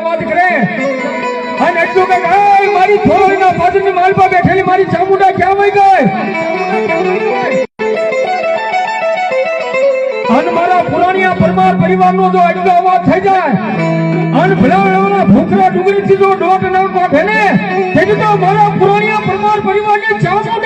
અવાજ કરે. અને એટલું કે "આય, મારી થોડીના પાછળની માલપા બેઠેલી મારી ચામુંડા ક્યાં વહી ગઈ? અને મારા પુરાણિયા પરમાર પરિવારનો જો એટલો અવાજ થઈ જાય અને ભલાવડાના ભૂખરા ડુંગરીથી જો દોઢ ન કાઢે ને તેથી તો મારા પુરાણિયા પરમાર પરિવારને ચામુંડા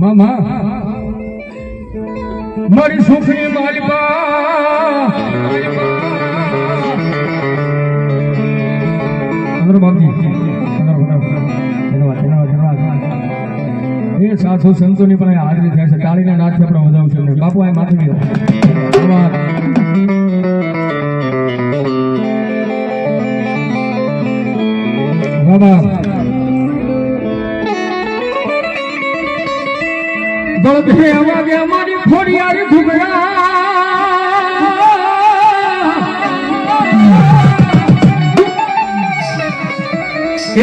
મામા, મારી ધન્યવાદ ધન્યવાદ એ સાધુ સંતોની પણ હાજરી થાય છે. તાળીના નાથથી આપણે વધાવશું બાપુ, આ માથે બાબા દળભે વાગે મારી ફોડિયારી ઘૂઘરા.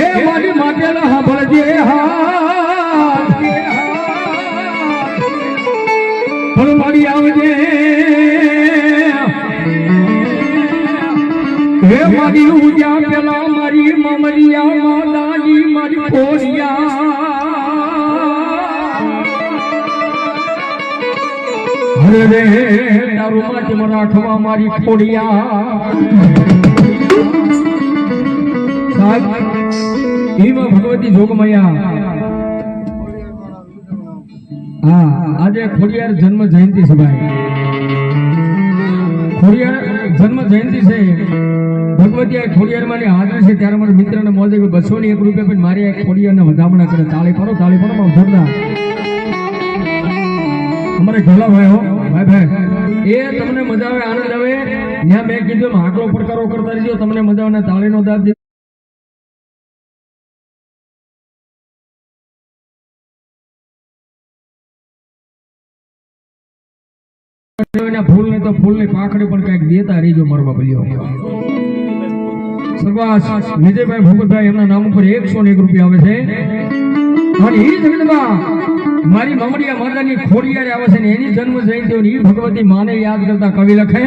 એ મારી માટેલા હાંભળજે હાથ. પણ મારી આવજે. હે મારી ઉજા મારી મમરિયા, માતાજી મારી ખોડિયા હરે રે તારું માટી મરાઠવા મારી ખોડિયા. સાહેબ ભગવતી જોગમૈયા. હા, આજે ખોડિયાર જન્મ જયંતિ છે ભાઈ. ખોડિયાર જન્મ જયંતિ છે. ભગવતી આ ખોડિયારમાં હાજર છે, ત્યારે મારા મિત્રને દે બસો ની એક રૂપિયા પણ મારી આ ખોડિયારને વધામણા કરે. તાળી પડો તાળી પડો જોરદાર. અમારે ઢોલા ભાઈ હો. આનંદ આવે. ત્યાં મેં કીધું હાકલો પડકારો કરતા મજા આવે તાળીનો દાબ ફૂલ ને તો ફૂલની પાખડી પણ કંઈક દેતા રહીજો મારો બાપલિયો સરવાસ, વિજયભાઈ ભૂપતભાઈ એમના નામ ઉપર એકસો ને એક રૂપિયા આવે છે. અને મારી મમડિયા માતાની ખોડિયારે આવે ને એની જન્મ જયંતિ ભગવતી માને યાદ કરતા કવિ લખે.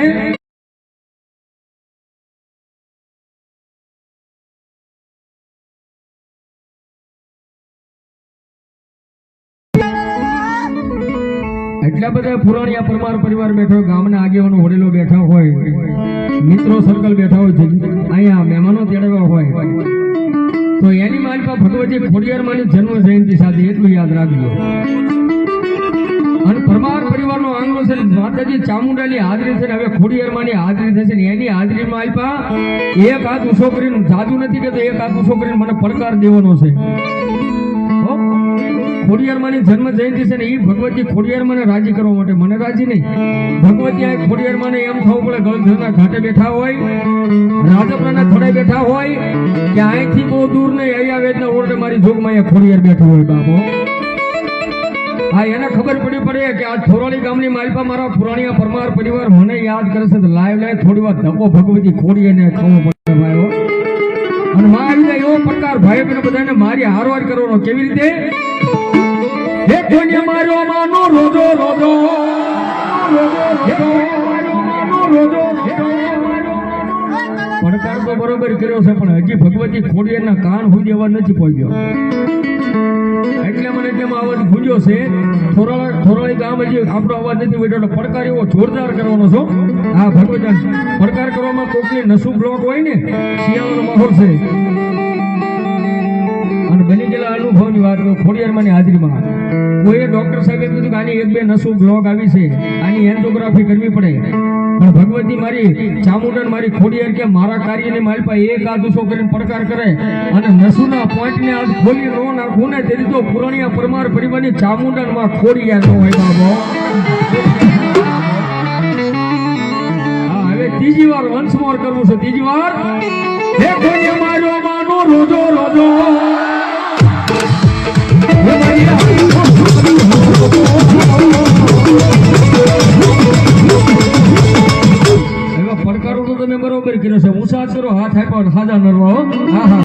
એટલા બધા પુરાણિયા પરમાર પરિવાર બેઠો ગામના આગેવાનો હોડેલો બેઠા હોય, મિત્રો સર્કલ બેઠા હોય અહીંયા મહેમાનો તેડવા હોય. તો એની માલિકા ભગવતી ખોડિયાર માની જન્મ જયંતિ સાથે એટલું યાદ રાખજો. અને પરમાર પરિવારનો આંગણો છે માતાજી ચામુંડાની હાજરી છે હવે ખોડિયાર માની હાજરી થશે ને એની હાજરીમાં આલ્પા એક હાથ ઊંચો કરીને જાદુ નથી કેતો એક હાથ ઊંચો કરીને મને પડકાર દેવાનો છે? ખોડિયારમાંની જન્મ જયંતિ છે ને એ ભગવતી ખોડિયારમાંને રાજી કરવા માટે. મને રાજી નહીં. ભગવતી આ ખોડિયારમાંને એમ થવું પડે, ગળધરના ઘાટે બેઠા હોય, રાજપરાના થોડે બેઠા હોય કે અહીંથી બહુ દૂર નહીં અહીંયા વેદના ઓરડે મારી જોગમાં અહીંયા ખોડિયાર બેઠો હોય, બાપો. હા, એને ખબર પડી પડે કે આ થોરાળી ગામની માલપા મારા પુરાણીયા પરમાર પરિવાર મને યાદ કરે છે લાઈવ લાઈવ થોડી વાર ધક્કો ભગવતી ખોડીને ખવો પડે, ભાઈઓ. અને માં એવો પ્રકાર ભાઈ બહેનો બધાને મારી હારવાર કરવાનો. કેવી રીતે? હે કોને માર્યો માનો રોજો રોજો હે પડકાર તો બરોબર કર્યો છે, પણ હજી ભગવતી ખોડિયારના કાન સુધી અવાજ નથી પહોંચ્યો એટલે મને તેમાં અવાજ ગુંજ્યો છે, થોરાળા થોરાળી ગામ હજી આપણો અવાજ નથી વેઠો એટલે પડકાર એવો જોરદાર કરવાનો છો. હા ભગવતી પડકાર કરવામાં કોકની નસું બ્લોક હોય ને, શિયાળાનો માહોલ છે. ગયેલા અનુભવની વાત કરું ખોડિયારમાંની હાજરીમાં કોઈએ ડોક્ટર સાહેબે કીધું કે આની એક બે નસો બ્લોક આવી છે. આની એન્જોગ્રાફી કરવી પડે. પણ ભગવતી મારી ચામુંડન મારી ખોડિયાર કે મારા કાર્યની મારી પાસે એક આદુસો કરીને પડકાર કરે અને નસુના પોઈન્ટને આજ ખોલી નો નાખું ને તેથી તો પુરાણિયા પરમાર પરિવારની ચામુંડનમાં ખોડિયાર નો હોય બાબો. ત્રીજી વાર વંશ મોર કરવું છે. ત્રીજી વાર. માનો રોજો રોજો. મારી હવે પડકારો તો તમે બરોબર કર્યો કરો હાથ આપ્યો હાજા નરવા હા હા